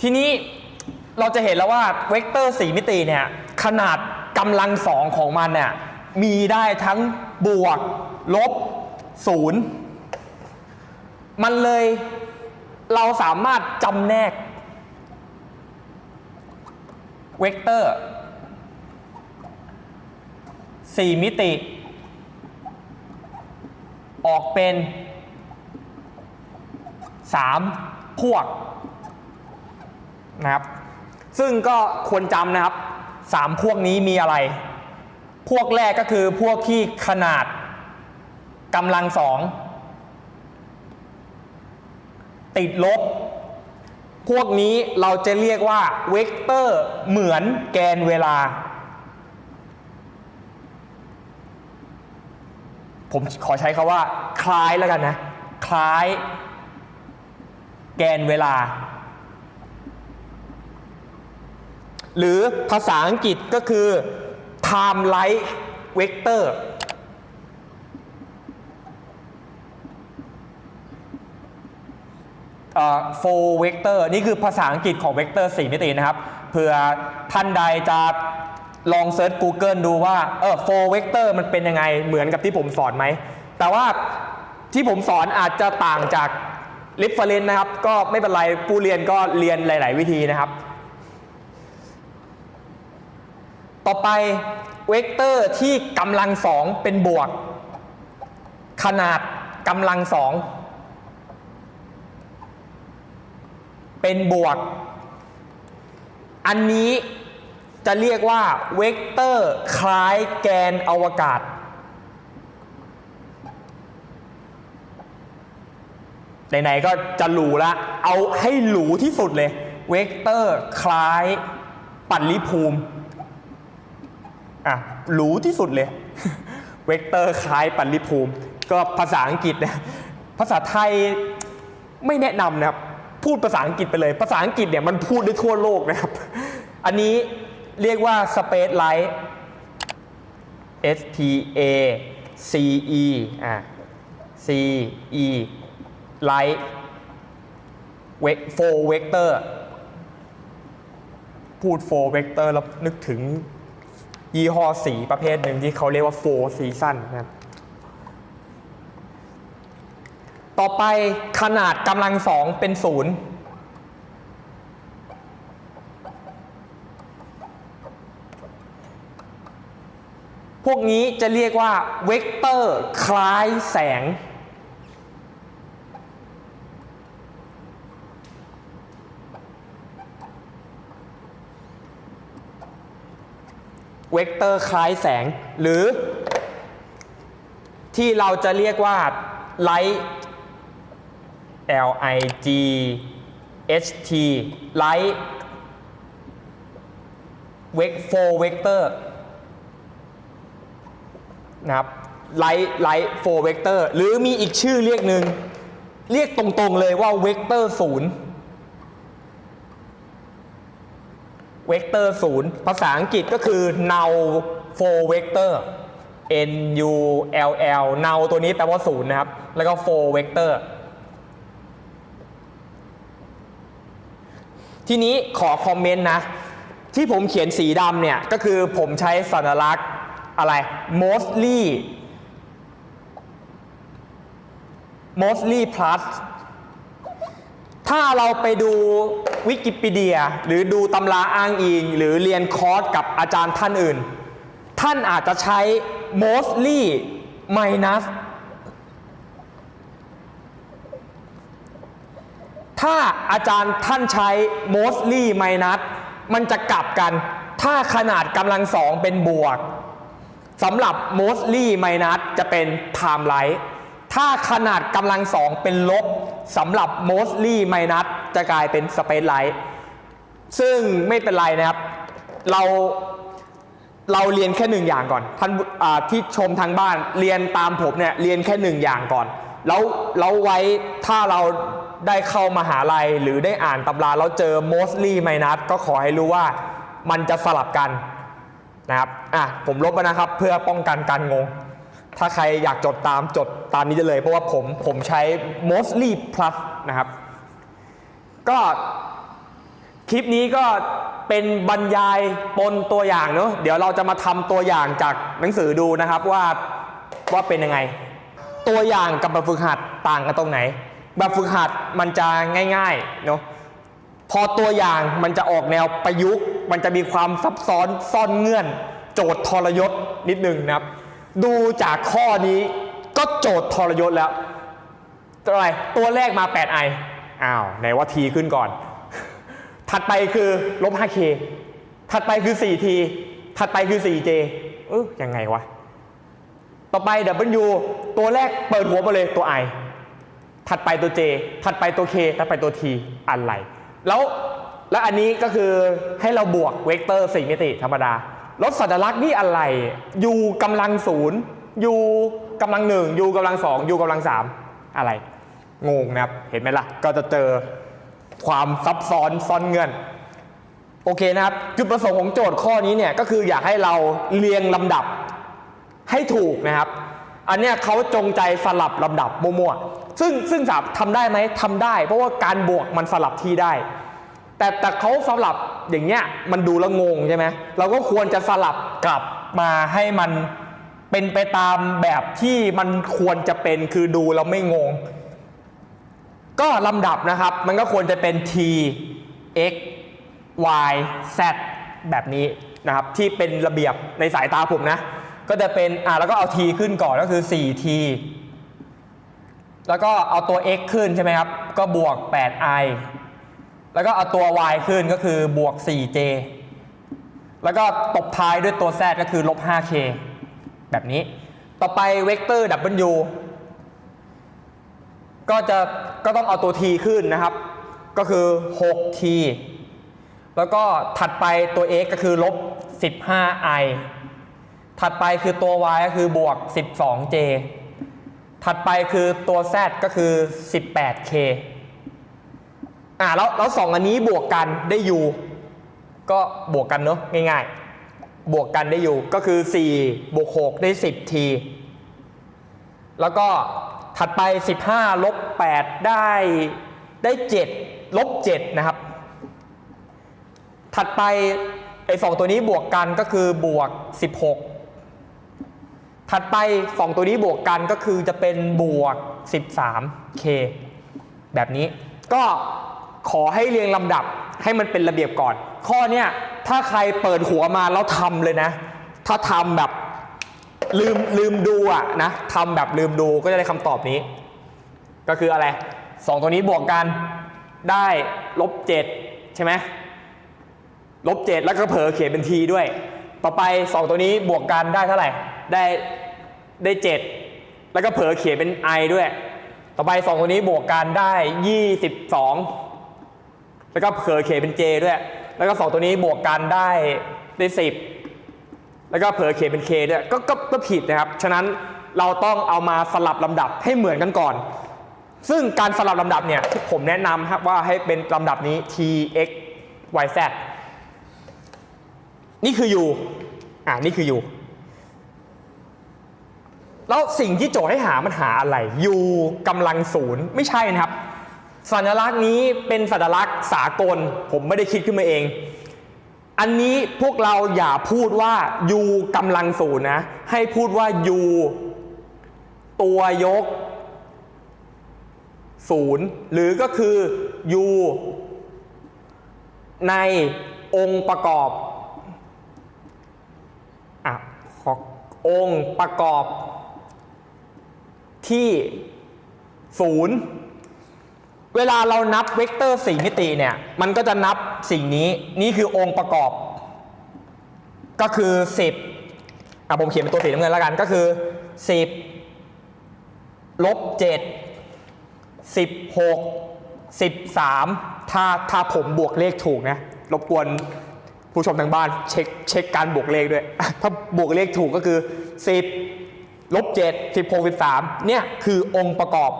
ทีนี้เราจะเห็นแล้วว่าเวกเตอร์ 4 มิติเนี่ยขนาดกำลังสองของมันเนี่ยมีได้ทั้งบวก ลบศูนย์มันเลยเราสามารถจำแนกเวกเตอร์ 4 มิติ ออกเป็น 3 พวก นะครับ ซึ่งก็ควรจำนะครับ 3 พวกนี้มีอะไร พวกแรกก็คือพวกที่ขนาดกำลังสองติดลบ พวกนี้เราจะเรียกว่าเวกเตอร์เหมือนแกนเวลา ผมขอใช้คาว่า คล้ายแล้วกันนะ คล้าย แกนเวลา หรือภาษาอังกฤษก็คือ time like vector เอ่อ four vector นี่คือภาษาอังกฤษของ vector 4มิตินะครับเผื่อท่านใดจะลองเซิร์ช Google ดูว่าเออ four vector มันเป็นยังไงเหมือนกับที่ผมสอนไหม แต่ว่าที่ผมสอนอาจจะต่างจาก reference นะครับ ก็ไม่เป็นไรผู้เรียนก็เรียนหลาย ๆ วิธีนะครับ ต่อไปเวกเตอร์ที่กำลังสองเป็นบวก ขนาดกำลังสองเป็นบวก อันนี้จะเรียกว่าเวกเตอร์คล้ายแกนอวกาศ ไหนๆก็จะหรูละ เอาให้หรูที่สุดเลย เวกเตอร์คล้ายปัตลิภูมิ อะหรูที่สุดเลย เวกเตอร์คล้ายปัตลิภูมิ ก็ภาษาอังกฤษนะภาษาไทยไม่แนะนำนะครับ พูดภาษาอังกฤษไปเลย ภาษาอังกฤษเนี่ยมันพูดได้ทั่วโลกนะครับ อันนี้เรียกว่า Space Light S P A C E อะ C E Light เวกโฟเวกเตอร์พูดโฟเวกเตอร์แล้วนึกถึง ยี่ห้อสีประเภทหนึ่งที่เขาเรียกว่า four season นะครับต่อไปขนาดกำลังสองเป็นศูนย์พวกนี้จะเรียกว่าเวกเตอร์คล้ายแสง เวกเตอร์คล้ายแสง หรือ ที่เราจะเรียกว่า light L I G H T light เวกโฟเวกเตอร์นะครับ light light โฟเวกเตอร์หรือมีอีกชื่อเรียกหนึ่ง เรียกตรงๆเลยว่าเวกเตอร์ศูนย์ เวกเตอร์ศูนย์ภาษาอังกฤษก็คือ null for vector n u l l null ตัวนี้แปลว่าศูนย์นะครับ แล้วก็ for vector ทีนี้ขอคอมเมนต์นะ ที่ผมเขียนสีดำเนี่ย ก็คือผมใช้สัญลักษณ์อะไร mostly mostly plus ถ้าเราไปดูวิกิพีเดีย หรือดูตำราอ้างอิง หรือเรียนคอร์สกับอาจารย์ท่านอื่น ท่านอาจจะใช้ mostly minus ถ้าอาจารย์ท่านใช้ mostly minus มันจะกลับกัน ถ้าขนาดกำลังสองเป็นบวกสำหรับ mostly minus จะเป็น time light ถ้าขนาดกำลังสองเป็นลบ สำหรับ mostly minus จะกลายเป็น space light ซึ่งไม่เป็นไรนะครับ เราเราเรียนแค่หนึ่งอย่างก่อนท่านที่ชมทางบ้านเรียนตามผมเนี่ยเรียนแค่หนึ่งอย่างก่อน แล้วแล้วไว้ถ้าเราได้เข้ามาหาลัยหรือได้อ่านตำราแล้วเจอ mostly minus ก็ขอให้รู้ว่ามันจะสลับกันนะครับอะผมลบแล้วนะครับเพื่อป้องกันการงง ถ้าใครอยากจดตามจดตามนี้ได้เลย เพราะว่าผมผมใช้ mostly plus นะครับ ก็คลิปนี้ก็เป็นบรรยายปนตัวอย่างเนอะเดี๋ยวเราจะมาทำตัวอย่างจากหนังสือดูนะครับว่าว่าเป็นยังไง ตัวอย่างกับแบบฝึกหัดต่างกันตรงไหน แบบฝึกหัดมันจะง่ายๆเนาะพอตัวอย่างมันจะออกแนวประยุกต์ มันจะมีความซับซ้อนซ่อนเงื่อน โจทย์ทรยศนิดนึงนะครับ ดูจากข้อนี้ก็โจทย์ทรยศแล้ว ตัวอะไร ตัวแรกมา 8i อ้าวไหนว่า t ขึ้นก่อน ถัดไปคือลบ 5k ถัดไปคือ 4t ถัดไปคือ 4j เออยังไงวะ ต่อไป w ตัวแรกเปิดหัวมาเลยตัว i ถัดไปตัว j ถัดไปตัว k ถัดไปตัว t อะไร แล้ว แล้วอันนี้ก็คือให้เราบวกเวกเตอร์4มิติธรรมดา ลดสัญลักษณ์นี่อะไร u กำลังศูนย์ u กำลังหนึ่ง u กำลังสอง u กำลังสามอะไร งงนะครับ เห็นไหมล่ะ ก็จะเจอความซับซ้อนซ่อนเงื่อน โอเคนะครับ จุดประสงค์ของโจทย์ข้อนี้เนี่ยก็คืออยากให้เราเรียงลำดับให้ถูกนะครับ อันเนี้ยเขาจงใจสลับลำดับมั่วๆ ซึ่งซึ่งสามทำได้ไหมทำได้ เพราะว่าการบวกมันสลับที่ได้ แต่แต่เขาสลับอย่างเงี้ยมันดูแล้วงงใช่ไหมเราก็ควรจะสลับกลับมาให้มันเป็นไปตามแบบที่มันควรจะเป็นคือดูแล้วไม่งง ก็ลำดับนะครับ มันก็ควรจะเป็น t x y z แบบนี้นะครับ ที่เป็นระเบียบในสายตาผมนะ ก็จะเป็นอ่าแล้วก็เอา t ขึ้นก่อนก็คือ 4t แล้วก็เอาตัว x ขึ้นใช่ไหมครับ ก็บวก 8i แล้วก็เอาตัว y ขึ้นก็คือบวก 4j แล้วก็ตบท้ายด้วยตัว z ก็คือลบ 5k แบบนี้ ต่อไปเวกเตอร์ w ก็จะก็ต้องเอาตัว t ขึ้นนะครับ ก็คือ 6t แล้วก็ถัดไปตัว x ก็คือลบ 15i ถัดไปคือตัว y ก็คือบวก 12j ถัดไปคือตัว z ก็คือ 18k อ่าแล้วแล้วสองอันนี้บวกกันได้ u ก็บวกกันเนอะง่ายๆ บวกกันได้ u ก็คือ 4 บวก 6 ได้ 10t แล้วก็ถัดไป 15 ลบ 8 ได้ได้ 7 ลบ 7 นะครับ ถัดไปไอ้สองตัวนี้บวกกันก็คือบวก 16 ถัดไป2ตัวนี้บวกกันก็คือจะเป็นบวก 13k แบบนี้ก็ ขอให้เรียงลำดับให้มันเป็นระเบียบก่อน ข้อเนี้ยถ้าใครเปิดหัวมาแล้วทำเลยนะ ถ้าทำแบบลืมลืมดูอะนะทำแบบลืมดูก็จะได้คำตอบนี้ ก็คืออะไรสองตัวนี้บวกกันได้ลบเจ็ดใช่ไหมลบเจ็ดแล้วก็เผลอเขียนเป็นทีด้วย ต่อไปสองตัวนี้บวกกันได้เท่าไหร่ได้ได้เจ็ดแล้วก็เผลอเขียนเป็น i ด้วย ต่อไปสองตัวนี้บวกกันได้ยี่สิบสอง แล้วก็เผลอเขเป็น j ด้วย แล้วก็สองตัวนี้บวกกันได้ได้สิบแล้วก็เผลอเขเป็น K ด้วยก็ก็ก็ผิดนะครับ ฉะนั้นเราต้องเอามาสลับลำดับให้เหมือนกันก่อน ซึ่งการสลับลำดับเนี่ยที่ผมแนะนำครับว่าให้เป็นลำดับนี้ T X Y Z นี่คือ U อ่านี่คือ U แล้วสิ่งที่โจทย์ให้หามันหาอะไร U กำลังศูนย์ไม่ใช่นะครับ สัญลักษณ์นี้เป็นสัญลักษณ์สากล ผมไม่ได้คิดขึ้นมาเอง อันนี้พวกเราอย่าพูดว่า u กำลังศูนย์นะ ให้พูดว่า u ตัวยกศูนย์หรือก็คือ u ในองค์ประกอบอะขอองค์ประกอบที่ศูนย์ เวลาเรานับเวกเตอร์สี่มิติเนี่ย มันก็จะนับสิ่งนี้นี่คือองค์ประกอบ ก็คือ 10อะผมเขียนเป็นตัวสีน้ำเงินแล้วกันก็คือ 10ลบ7 16 13 ถ้าถ้าผมบวกเลขถูกนะรบกวนผู้ชมทางบ้านเช็คเช็คการบวกเลขด้วย ถ้าบวกเลขถูกก็คือ 10ลบ7 16 13เนี่ยคือองค์ประกอบ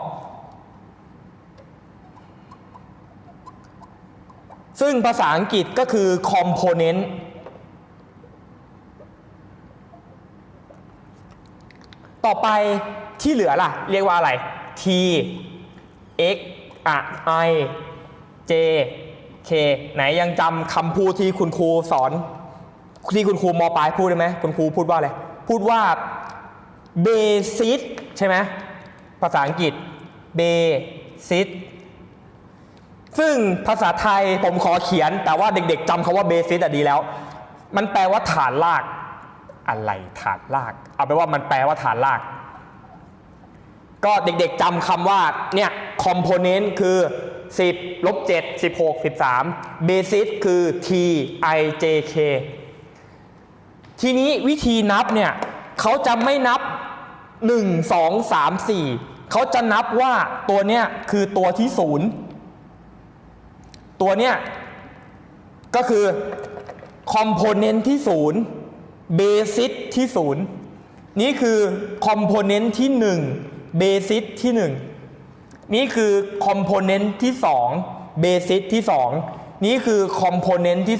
ซึ่งภาษาอังกฤษก็คือ component ต่อไปที่เหลือล่ะ เรียกว่าอะไร t x อะ i j k ไหนยังจำคำพูดที่คุณครูสอน ที่คุณครูมปลายพูดได้ไหมคุณครูพูดว่าอะไร พูดว่า basis ใช่ไหมภาษาอังกฤษ basis ซึ่งภาษาไทยผมขอเขียน แต่ว่าเด็กๆจำคาว่า basis อะดีแล้ว มันแปลว่าฐานราก อะไรฐานราก เอาไปว่ามันแปลว่าฐานราก ก็เด็กๆจำคำว่าเนี่ย component คือ 10ลบ7 16 13 basis คือ t i j k ทีนี้วิธีนับเนี่ยเขาจะไม่นับ 1 2 3 4 เขาจะนับว่าตัวเนี้ยคือตัวที่ศูนย์ ตัวเนี้ยก็คือคอมโพเนนต์ที่ศูนย์เบสิสที่ศูนย์นี่คือคอมโพเนนต์ที่1เบสิสที่1นี่คือคอมโพเนนต์ที่2เบสิสที่2นี่คือคอมโพเนนต์ที่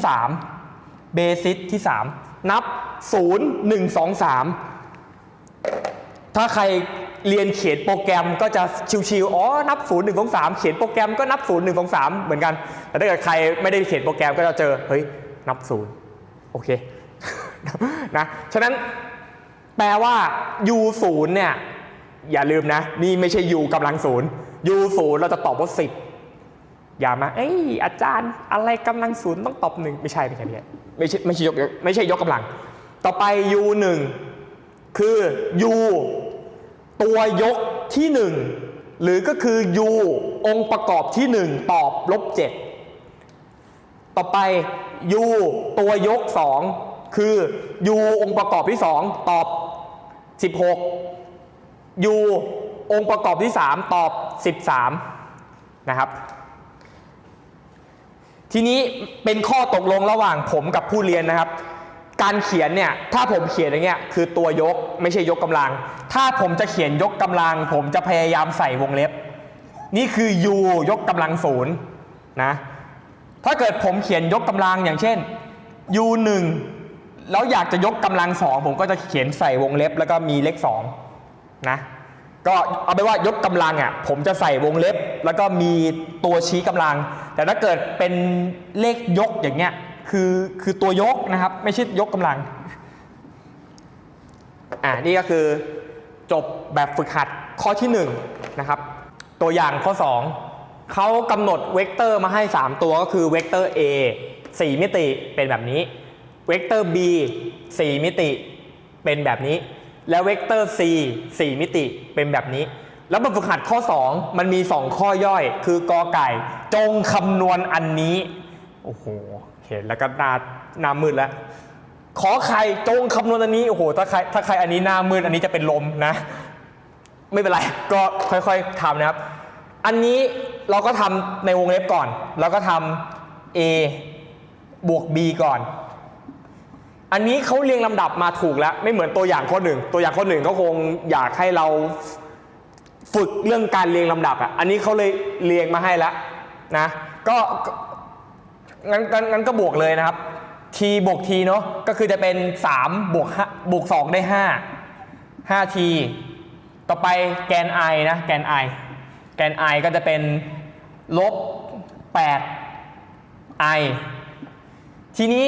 3เบสิสที่3นับ0 1 2 3ถ้าใคร เรียนเขียนโปรแกรมก็จะชิวๆ อ๋อ นับ 0 1 2 3 เขียนโปรแกรมก็นับ 0 1 2 3 เหมือนกัน แต่ถ้าเกิดใครไม่ได้เขียนโปรแกรมก็จะเจอ เฮ้ย นับ 0 โอเค นะ ฉะนั้นแปลว่า u 0เนี่ย อย่าลืมนะ นี่ไม่ใช่ u กำลังศูนย์ u 0เราจะตอบว่า 10 อย่ามา เอ้ย อาจารย์อะไรกำลังศูนย์ต้องตอบหนึ่งไม่ใช่ไม่ใช่ไม่ใช่ไม่ใช่ไม่ใช่ยกไม่ใช่ยกกำลัง ต่อไป u 1คือ u ตัวยกที่ 1 หรือก็คือ u องค์ประกอบที่ 1 ตอบลบ 7 ต่อไป u ตัวยก 2 คือ u องค์ประกอบที่ 2 ตอบ 16 u องค์ประกอบที่ 3 ตอบ 13 นะครับ ทีนี้เป็นข้อตกลงระหว่างผมกับผู้เรียนนะครับ การเขียนเนี่ยถ้าผมเขียนอย่างเงี้ยคือตัวยกไม่ใช่ยกกำลัง ถ้าผมจะเขียนยกกำลัง ผมจะพยายามใส่วงเล็บ นี่คือ u ยกกำลังศูนย์นะถ้าเกิดผมเขียนยกกำลังอย่างเช่น u 1แล้วอยากจะยกกำลังสองผมก็จะเขียนใส่วงเล็บ แล้วก็มีเลข2นะก็เอาไปนว่ายกกำลังอะผมจะใส่วงเล็บ แล้วก็มีตัวชี้กำลัง แต่ถ้าเกิดเป็นเลขยกอย่างเงี้ย คือคือตัวยกนะครับ ไม่ใช่ยกกำลัง อ่านี่ก็คือจบแบบฝึกหัดข้อที่1นะครับ ตัวอย่างข้อ 2 เขากำหนดเวกเตอร์มาให้ 3 ตัวก็คือเวกเตอร์ A 4 มิติเป็นแบบนี้ เวกเตอร์ B 4 มิติเป็นแบบนี้ และเวกเตอร์ C 4 มิติเป็นแบบนี้ แล้วแบบฝึกหัดข้อ 2 มันมี 2 ข้อย่อย คือกอไก่ จงคำนวณอันนี้ โอ้โห เห็นแล้วก็หน้าหน้ามืดแล้ว ขอไข่จงคำนวณอันนี้ โอ้โห ถ้าใครถ้าใครอันนี้หน้ามืดอันนี้จะเป็นลมนะ ไม่เป็นไร ก็ค่อยๆทำนะครับ อันนี้เราก็ทำในวงเล็บก่อน แล้วก็ทำ A บวก B ก่อน อันนี้เขาเรียงลำดับมาถูกแล้ว ไม่เหมือนตัวอย่างข้อหนึ่ง ตัวอย่างข้อหนึ่งเขาคงอยากให้เราฝึกเรื่องการเรียงลำดับอะ อันนี้เขาเลยเรียงมาให้แล้วนะ ก็ งั้นงั้นงั้นก็บวกเลยนะครับ t บวก t เนาะก็คือจะเป็น3บวก5บวก 2 ได้ 5 5t ต่อไปแกน i นะแกน i แกน i ก็จะเป็นลบ8 i ทีนี้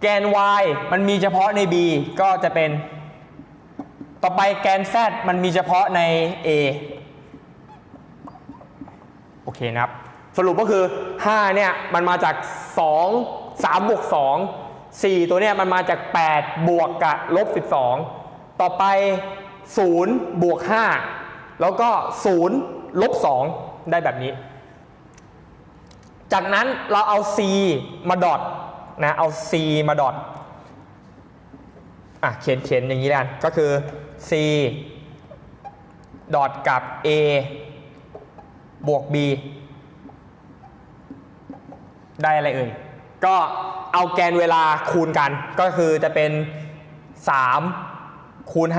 แกน y มันมีเฉพาะใน b ก็จะเป็น ต่อไปแกน z มันมีเฉพาะใน a โอเคนะครับ สรุปก็คือ 5 เนี่ย มันมาจาก 2 3บวก2 4 ตัวเนี่ยมันมาจาก 8 บวกกับลบ 12 ต่อไป 0 บวก 5 แล้วก็ 0 ลบ 2 ได้แบบนี้ จากนั้นเราเอา c มาดอทนะเอา c มาดอทอะเขียนเขียนอย่างนี้แล้วกัน ก็คือ c ดอทกับ a บวก b ได้อะไรเอ่ย ก็เอาแกนเวลาคูณกัน ก็คือจะเป็น 3 คูณ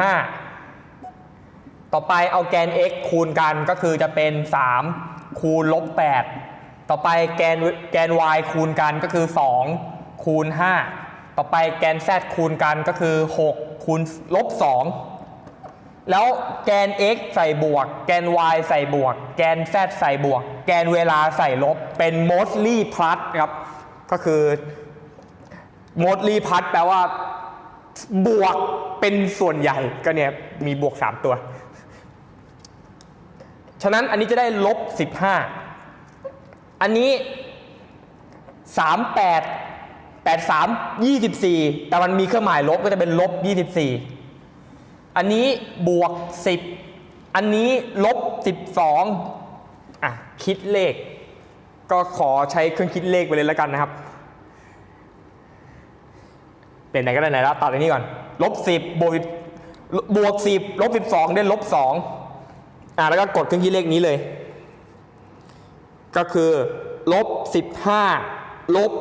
5 ต่อไปเอาแกน x คูณกันก็คือจะเป็น 3 คูณลบ 8 ต่อไปแกนแกน y คูณกันก็คือ 2 คูณ 5 ต่อไปแกน z คูณกันก็คือ 6 คูณลบ 2 แล้วแกน x ใส่บวก แกน y ใส่บวก แกน z ใส่บวก แกนเวลาใส่ลบ เป็น mostly plus ครับ ก็คือ mostly plus แปลว่า บวกเป็นส่วนใหญ่ ก็เนี่ย มีบวก 3 ตัว ฉะนั้นอันนี้จะได้ลบ 15 อันนี้ 38 83 24 แต่มันมีเครื่องหมายลบก็จะเป็นลบ 24 อันนี้บวก 10 อันนี้ลบ 12อะคิดเลข ก็ขอใช้เครื่องคิดเลขไปเลยแล้วกันนะครับ เป็นไหนก็ได้ไหนแล้วตัดอันนี้ก่อนลบ10บวกบวก10ลบ12 ได้ลบ2อะแล้วก็กดเครื่องคิดเลขนี้เลย ก็คือลบ15ลบ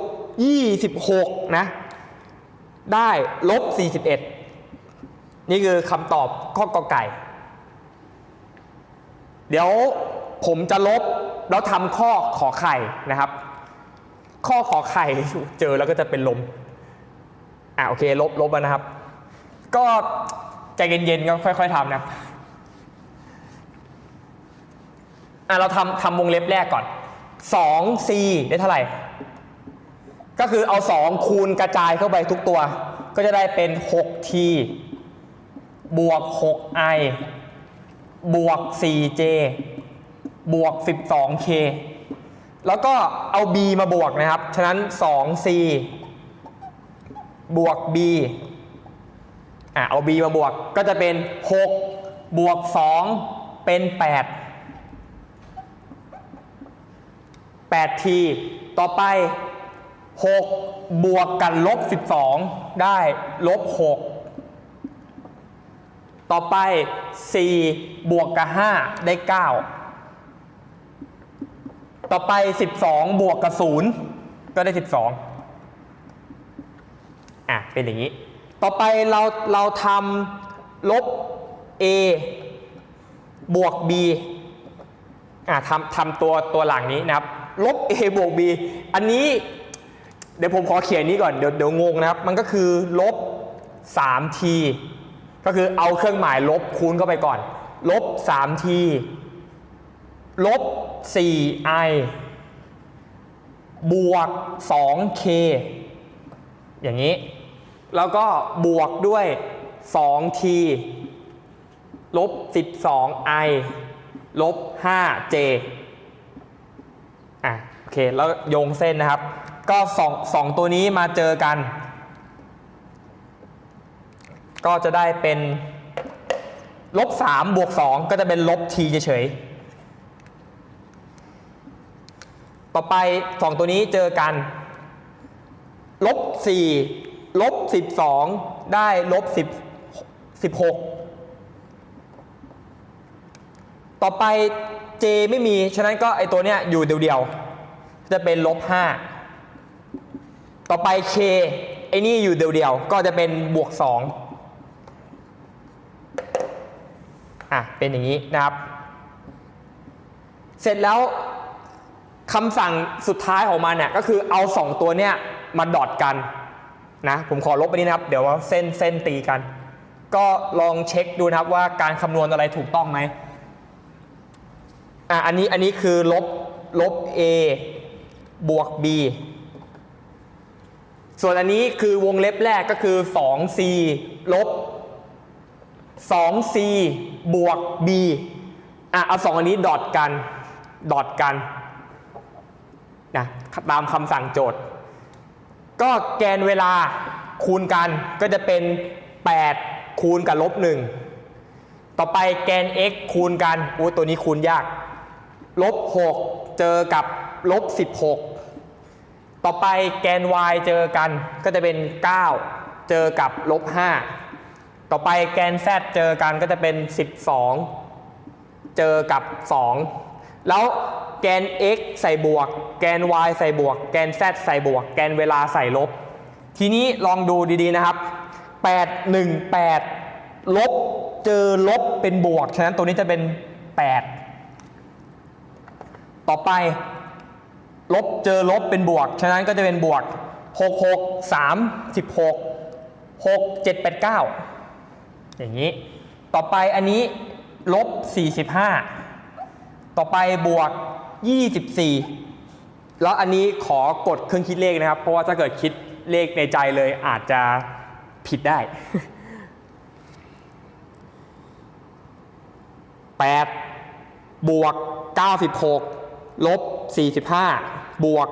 26นะ ได้ลบ41 นี่คือคำตอบข้อกอไก่ เดี๋ยวผมจะลบแล้วทำข้อขอไข่นะครับ ข้อขอไข่เจอแล้วก็จะเป็นลมอะโอเคลบลบแล้วนะครับ ก็ใจเย็นๆก็ค่อย ๆทำนะครับอะเราทำทำวงเล็บแรกก่อน 2c ได้เท่าไหร่ ก็คือเอา 2 คูณกระจายเข้าไปทุกตัว ก็จะได้เป็น 6t บวก 6i บวก 4j บวก 12k แล้วก็เอา b มาบวกนะครับ ฉะนั้น 2c บวก b อะเอา b มาบวกก็จะเป็น 6 บวก 2 เป็น 8 8ทีต่อไป 6 บวกกันลบ 12 ได้ลบ 6 ต่อไป 4 บวกกับ 5 ได้ 9 ต่อไป 12 บวกกับ 0 ก็ได้ 12 อะ เป็นอย่างนี้ ต่อไปเราเราทำลบ a บวก b อะทำทำตัวตัวหลังนี้นะครับ ลบ a บวก b อันนี้เดี๋ยวผมขอเขียนนี้ก่อน เดี๋ยวเดี๋ยวงงนะครับ มันก็คือลบ 3t ก็คือเอาเครื่องหมายลบคูณเข้าไปก่อน ลบ 3t ลบ 4i บวก 2k อย่างนี้ แล้วก็บวกด้วย 2t ลบ 12i ลบ 5j อะโอเค แล้วโยงเส้นนะครับ ก็สองสองตัวนี้มาเจอกัน ก็จะได้เป็นลบ3บวก2ก็จะเป็นลบ t เฉยๆ ต่อไป 2 ตัวนี้เจอกัน ลบ4ลบ12 ได้ลบ10 16 ต่อไป j ไม่มี ฉะนั้นก็ไอตัวเนี้ยอยู่เดียวๆ จะเป็นลบ5ต่อไป k ไอนี่อยู่เดียวๆ ก็จะเป็นบวก 2 อะเป็นอย่างนี้นะครับ เสร็จแล้วคำสั่งสุดท้ายของมันเนี่ยก็คือเอา 2 ตัวเนี้ยมาดอทกันนะผมขอลบไปนี้นะครับ เดี๋ยวว่าเส้นเส้นตีกัน ก็ลองเช็คดูนะครับว่าการคำนวณอะไรถูกต้องไหมอะอันนี้อันนี้คือลบลบ a บวก b ส่วนอันนี้คือวงเล็บแรกก็คือ 2c ลบ 2c บวก b อะเอาสองอันนี้ดอทกันดอทกันนะตามคำสั่งโจทย์ ก็แกนเวลาคูณกันก็จะเป็น 8 คูณกับลบ 1 ต่อไปแกน x คูณกันโอ้ตัวนี้คูณยากลบ 6 เจอกับลบ 16 ต่อไปแกน y เจอกันก็จะเป็น 9 เจอกับลบ 5 ต่อไปแกน z เจอกันก็จะเป็น 12 เจอกับ 2 แล้วแกน x ใส่บวก แกน y ใส่บวก แกน z ใส่บวก แกนเวลาใส่ลบ ทีนี้ลองดูดีๆนะครับ 8 1 8 ลบ เจอลบเป็นบวก ฉะนั้นตัวนี้จะเป็น 8 ต่อไป ลบเจอลบเป็นบวก ฉะนั้นก็จะเป็นบวก 6 6 3 16 6 7 8 9 อย่างนี้ ต่อไปอันนี้ลบ 45 ต่อไปบวก 24 แล้วอันนี้ขอกดเครื่องคิดเลขนะครับ เพราะว่าถ้าเกิดคิดเลขในใจเลยอาจจะผิดได้ 8 บวก 96 ลบ 45 บวก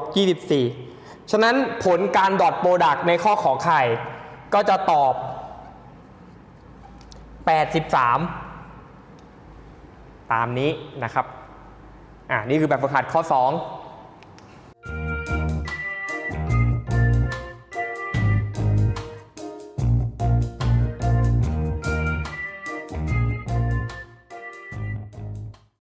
24 ฉะนั้นผลการดอทโปรดักในข้อขอไข่ก็จะตอบ 83 ตามนี้นะครับ อ่านี่คือแบบฝึกหัดข้อ 2